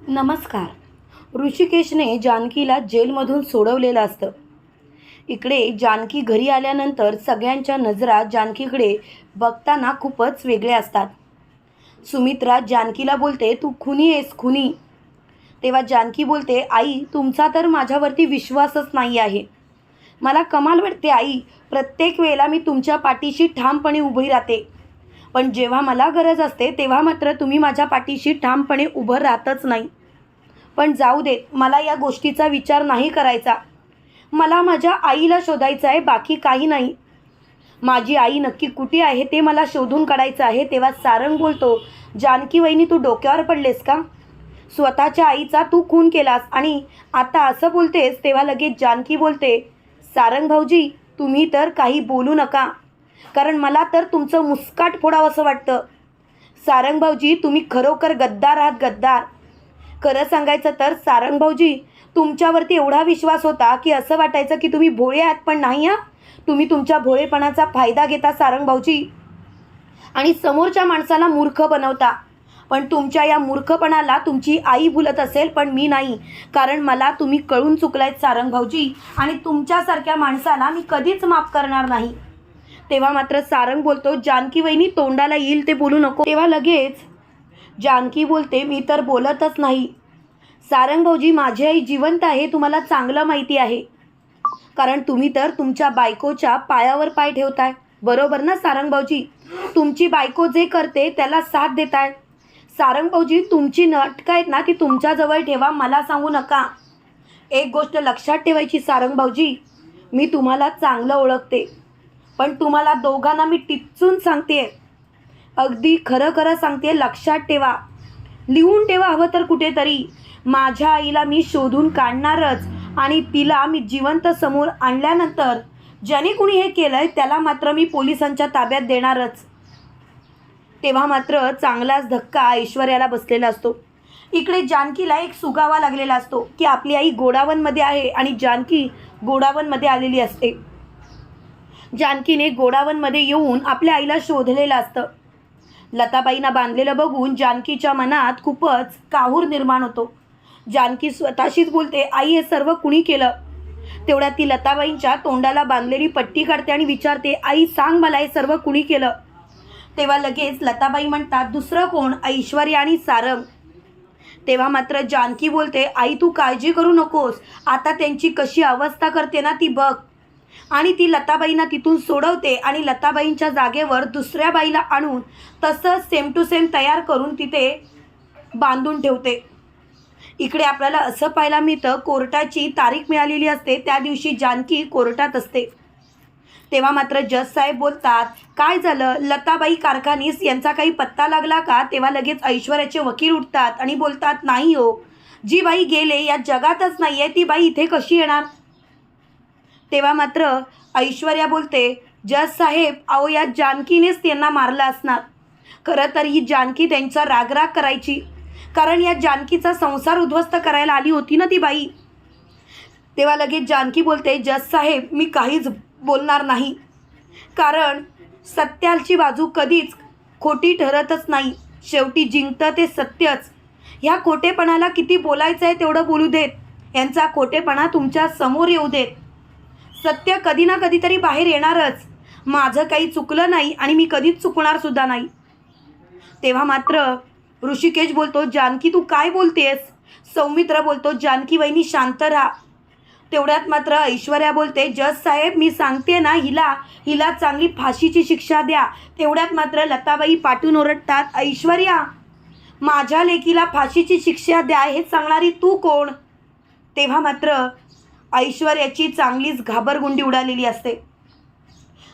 नमस्कार. ऋषिकेशने जानकीला जेलमधून सोडवलेलं असतं. इकडे जानकी घरी आल्यानंतर सगळ्यांच्या नजरा जानकीकडे बघताना खूपच वेगळ्या असतात. सुमित्रा जानकीला बोलते तू खुनी आहेस खुनी. तेव्हा जानकी बोलते आई तुमचा तर माझ्यावरती विश्वासच नाही आहे. मला कमाल वाटते आई. प्रत्येक वेळेला मी तुमच्या पाठीशी ठामपणे उभी राहते. पण जेव्हा मला गरज असते तेव्हा मात्र तुम्ही माझ्या पाठीशी ठामपणे उभं राहतच नाही. पण जाऊ देत मला या गोष्टीचा विचार नाही करायचा. मला माझ्या आईला शोधायचं आहे बाकी काही नाही. माझी आई नक्की कुठे आहे ते मला शोधून काढायचं आहे तेव्हा सारंग बोलतो जानकी वहिनी तू डोक्यावर पडलेस का? स्वतःच्या आईचा तू खून केलास आणि आता असं बोलतेस तेव्हा लगेच जानकी बोलते सारंग भाऊजी तुम्ही तर काही बोलू नका. कारण मला तर तुमचं मुस्काट फोडावं असं वाटतं. सारंग भाऊजी तुम्ही खरोखर गद्दार आहात गद्दार. खरं सांगायचं तर सारंग भाऊजी तुमच्यावरती एवढा विश्वास होता की असं वाटायचं की तुम्ही भोळे आहात पण नाही हा. तुम्ही तुमच्या भोळेपणाचा फायदा घेता सारंग भाऊजी आणि समोरच्या माणसाला मूर्ख बनवता. पण तुमच्या या मूर्खपणाला तुमची आई भुलत असेल पण मी नाही. कारण मला तुम्ही कळून चुकलायत सारंग भाऊजी आणि तुमच्यासारख्या माणसाला मी कधीच माफ करणार नाही. तेव्हा मात्र सारंग बोलतो जानकी वहिनी तोंडाला येईल ते बोलू नको. तेव्हा लगेच जानकी बोलते मी तर बोलतच नाही. सारंग भाऊजी माझी आई जिवंत आहे तुम्हाला चांगलं माहिती आहे. कारण तुम्ही तर तुमच्या बायकोच्या पायावर पाय ठेवताय. बरोबर ना सारंग भाऊजी? तुमची बायको जे करते त्याला साथ देताय. सारंग भाऊजी तुमची नाटकं आहेत ना ती तुमच्याजवळ ठेवा मला सांगू नका. एक गोष्ट लक्षात ठेवायची सारंग भाऊजी. मी तुम्हाला चांगलं ओळखते. पण तुम्हाला दोघांना मी टिचून सांगते अगदी खरं खरं सांगते लक्षात ठेवा. लिहून ठेवा हवं तर कुठेतरी. माझ्या आईला मी शोधून काढणारच आणि तिला मी जिवंत समोर आणल्यानंतर ज्याने कुणी हे केलंय त्याला मात्र मी पोलिसांच्या ताब्यात देणारच. तेव्हा मात्र चांगलाच धक्का ऐश्वर्याला बसलेला असतो. इकडे जानकीला एक सुगावा लागलेला असतो की आपली आई गोडावनमध्ये आहे आणि जानकी गोडावनमध्ये आलेली असते. जानकीने गोडावनमध्ये येऊन आपल्या आईला शोधलेलं असतं. लताबाईंना बांधलेलं बघून जानकीच्या मनात खूपच काहूर निर्माण होतो. जानकी स्वतःशीच बोलते आई हे सर्व कुणी केलं? तेवढ्या ती लताबाईंच्या तोंडाला बांधलेली पट्टी काढते आणि विचारते आई सांग मला हे सर्व कुणी केलं? तेव्हा लगेच लताबाई म्हणतात दुसरं कोण? ऐश्वर्या आणि सारंग. तेव्हा मात्र जानकी बोलते आई तू काळजी करू नकोस. आता त्यांची कशी अवस्था करते ना ती बघ. आणि ती लताबाईंना तिथून सोडवते आणि लताबाईंच्या जागेवर दुसऱ्या बाईला आणून तसंच सेम टू सेम तयार करून तिथे बांधून ठेवते. इकडे आपल्याला असं पाहायला मिळतं कोर्टाची तारीख मिळालेली असते त्या दिवशी जानकी कोर्टात असते. तेव्हा मात्र जज साहेब बोलतात काय झालं? लताबाई कारखानीस यांचा काही पत्ता लागला का? तेव्हा लगेच ऐश्वर्याचे वकील उठतात आणि बोलतात नाही हो. जी बाई गेले या जगातच नाही आहे ती बाई इथे कशी येणार? तेव्हा मात्र ऐश्वर्या बोलते जज साहेब अहो या जानकीनेच त्यांना मारलं असणार. खरं तर ही जानकी त्यांचा रागराग करायची. कारण या जानकीचा संसार उद्ध्वस्त करायला आली होती ना ती बाई. तेव्हा लगेच जानकी बोलते जज साहेब मी काहीच बोलणार नाही. कारण सत्याची बाजू कधीच खोटी ठरतच नाही. शेवटी जिंकतं ते सत्यच. ह्या खोटेपणाला किती बोलायचं आहे तेवढं बोलू देत. यांचा खोटेपणा तुमच्यासमोर येऊ देत. सत्य कधी ना कधीतरी बाहेर येणारच. माझं काही चुकलं नाही आणि मी कधीच चुकणार सुद्धा नाही. तेव्हा मात्र ऋषिकेश बोलतो जानकी तू काय बोलतेस? सौमित्र बोलतो जानकी वहिनी शांत राहा. तेवढ्यात मात्र ऐश्वर्या बोलते जज साहेब मी सांगते ना हिला हिला चांगली फाशीची शिक्षा द्या. तेवढ्यात मात्र लताबाई पाठून ओरडतात ऐश्वर्या माझ्या लेकीला फाशीची शिक्षा द्या हे सांगणारी तू कोण? तेव्हा मात्र ऐश्वर्याची चांगलीच घाबरगुंडी उडालेली असते.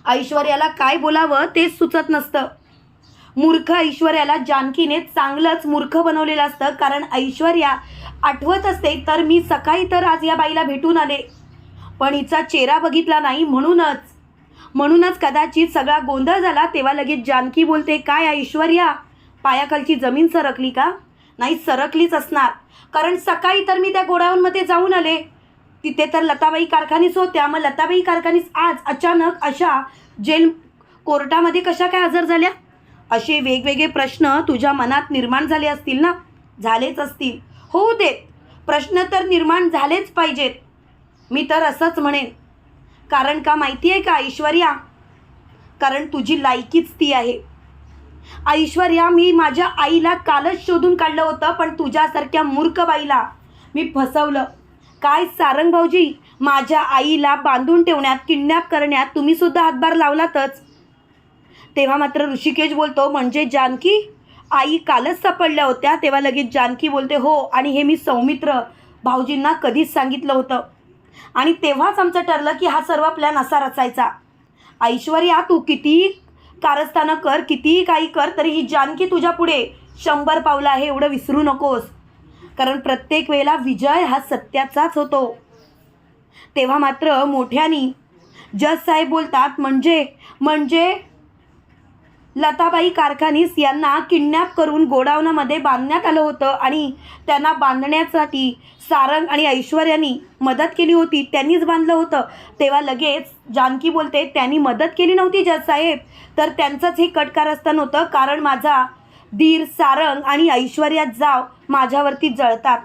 ऐश्वर्याला काय बोलावं तेच सुचत नसतं. मूर्ख ऐश्वर्याला जानकीने चांगलंच मूर्ख बनवलेलं असतं कारण ऐश्वर्या आठवत असते तर मी सकाळी तर आज या बाईला भेटून आले. पण हिचा चेहरा बघितला नाही म्हणूनच. म्हणूनच कदाचित सगळा गोंधळ झाला तेव्हा लगेच जानकी बोलते काय ऐश्वर्या पायाखालची जमीन सरकली का? नाही सरकलीच असणार. कारण सकाळी तर मी त्या गोडाऊनमध्ये जाऊन आले. तिथे तर लताबाई कारखानीच होत्या. मग लताबाई कारखानीच आज अचानक अशा जेल कोर्टामध्ये कशा काय हजर झाल्या? असे वेगवेगळे प्रश्न तुझ्या मनात निर्माण झाले असतील ना? झालेच असतील. होऊ देत. प्रश्न तर निर्माण झालेच पाहिजेत. मी तर असंच म्हणेन. कारण का माहिती आहे का ऐश्वर्या? कारण तुझी लायकीच ती आहे. ऐश्वर्या मी माझ्या आईला कालच शोधून काढलं होतं पण तुझ्यासारख्या मूर्ख बाईला मी फसवलं. काय सारंग भाऊजी माझ्या आईला बांधून ठेवण्यात किडनॅप करण्यात तुम्ही सुद्धा हातभार लावलातच. तेव्हा मात्र ऋषिकेश बोलतो म्हणजे जानकी? आई कालच सापडल्या होत्या. तेव्हा लगेच जानकी बोलते हो आणि हे मी सौमित्र. भाऊजींना कधीच सांगितलं होतं. आणि तेव्हाच आमचं ठरलं की हा सर्व प्लॅन असा रचायचा. ऐश्वर्या तू कितीही कारस्थानं कर कितीही काही कर तरी ही जानकी तुझ्या पुढे शंभर पावलं आहे एवढं विसरू नकोस. कारण प्रत्येक वेळेला विजय हा सत्याचाच होतो. तेव्हा मात्र मोठ्यानी जज साहेब बोलतात म्हणजे म्हणजे लताबाई कारखानीस यांना किडनॅप करून गोडावनामध्ये बांधण्यात आलं होतं आणि त्यांना बांधण्यासाठी सारंग आणि ऐश्वर्यानी मदत केली होती त्यांनीच बांधलं होतं. तेव्हा लगेच जानकी बोलते त्यांनी मदत केली नव्हती जज साहेब तर त्यांचंच हे कटकारस्थान होतं. कारण माझा धीर सारंग आणि ऐश्वर्या जाव माझ्यावरती जळतात.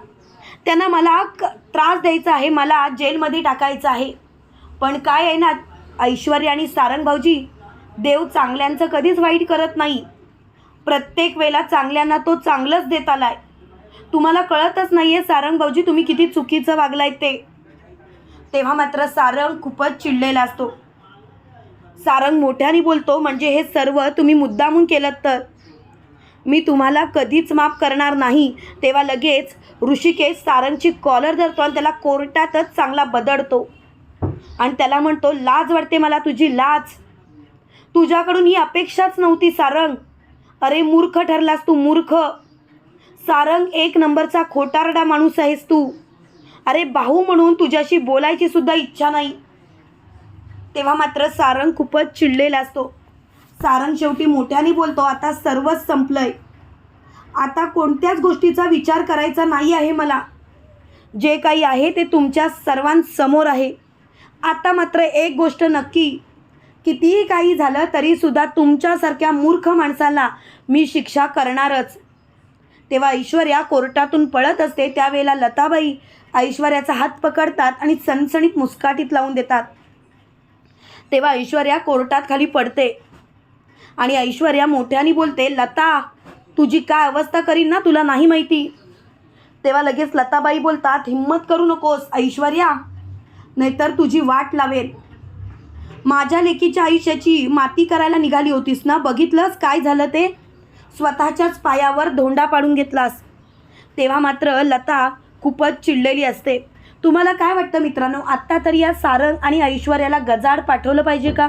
त्यांना मला क त्रास द्यायचा आहे मला जेलमध्ये टाकायचं आहे. पण काय आहे ना ऐश्वर्या आणि सारंग भाऊजी देव चांगल्यांचं कधीच वाईट करत नाही. प्रत्येक वेळेला चांगल्यांना तो चांगलंच देत आलाय. तुम्हाला कळतच नाही आहे सारंग भाऊजी तुम्ही किती चुकीचं वागलाय ते. तेव्हा मात्र सारंग खूपच चिडलेला असतो. सारंग मोठ्याने बोलतो म्हणजे हे सर्व तुम्ही मुद्दामून केलं तर? मी तुम्हाला कधीच माफ करणार नाही. तेव्हा लगेच ऋषिकेश सारंगची कॉलर धरतो आणि त्याला कोर्टातच चांगला बदडतो. आणि त्याला म्हणतो लाज वाटते मला तुझी लाज. तुझ्याकडून ही अपेक्षाच नव्हती सारंग. अरे मूर्ख ठरलास तू मूर्ख. सारंग एक नंबरचा खोटारडा माणूस आहेस तू. अरे भाऊ म्हणून तुझ्याशी बोलायची सुद्धा इच्छा नाही. तेव्हा मात्र सारंग खूपच चिडलेला असतो. सारंग शेवटी मोठ्याने बोलतो आता सर्वच संपलंय. आता कोणत्याच गोष्टीचा विचार करायचा नाही आहे मला. जे काही आहे ते तुमच्या सर्वांसमोर आहे. आता मात्र एक गोष्ट नक्की. कितीही काही झालं तरीसुद्धा तुमच्यासारख्या मूर्ख माणसाला मी शिक्षा करणारच. तेव्हा ऐश्वर्या कोर्टातून पळत असते त्यावेळेला लताबाई ऐश्वर्याचा हात पकडतात आणि सणसणीत मुस्काटीत लावून देतात. तेव्हा ऐश्वर्या कोर्टात खाली पडते. आणि ऐश्वर्या मोठ्याने बोलते लता तुझी काय अवस्था करीन ना तुला नाही माहिती. तेव्हा लगेच लताबाई बोलतात हिम्मत करू नकोस ऐश्वर्या. नाहीतर तुझी वाट लावेल. माझ्या लेकीच्या आयुष्याची माती करायला निघाली होतीस ना? बघितलंस काय झालं ते? स्वतःच्याच पायावर धोंडा पाडून घेतलास. तेव्हा मात्र लता खूपच चिडलेली असते. तुम्हाला काय वाटतं मित्रांनो? आत्ता तरी या सारंग आणि ऐश्वर्याला गजाड पाठवलं पाहिजे का?